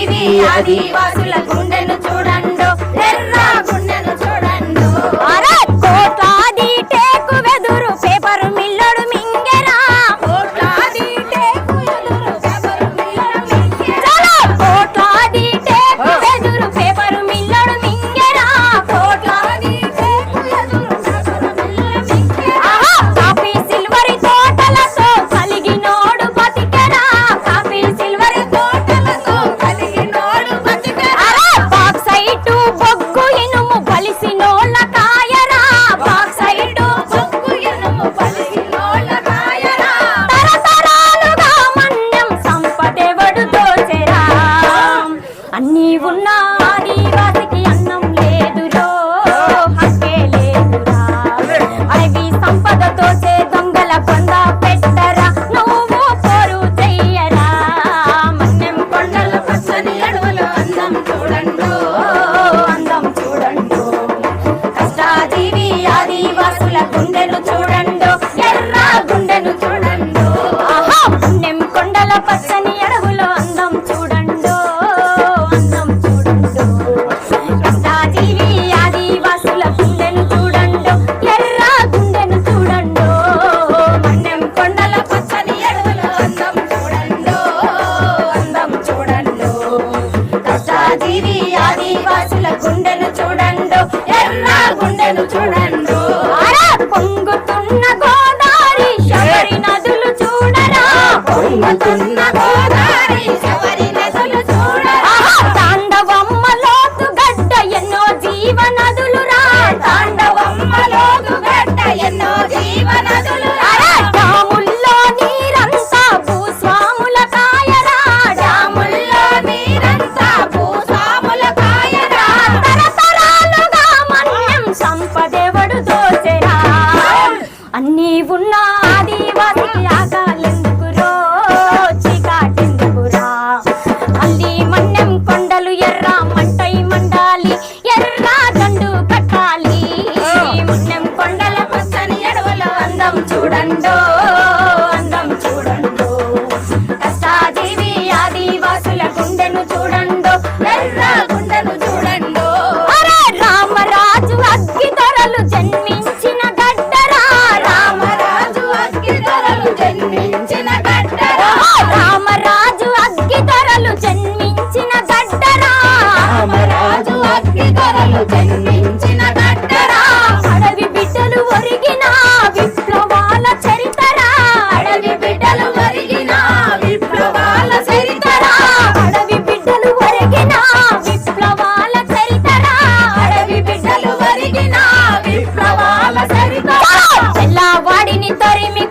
ఇది ఆదివాసులకు నాది వాసికి జీవి ఆదివాసుల గుండెను చూడండు ఎర్ర గుండెను చూడండు. పొంగుతున్న గోదావరి శబరి నదులు చూడరా. పొంగుతున్న గోదావరి శబరి నదులు చూడరా. తాండవమ్మ లోతు గడ్డ ఎన్నో జీవ నదులు రా తాండవమ్మ లోతు గడ్డ ఎన్నో జీవన ఉన్న ఆదివాసికి ఆకాలెందుకురో కొండలు ఎర్ర ఎర్ర దండు కట్టాలి. కొండల అందం చూడండో. తరిమి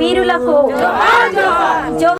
వీరులకు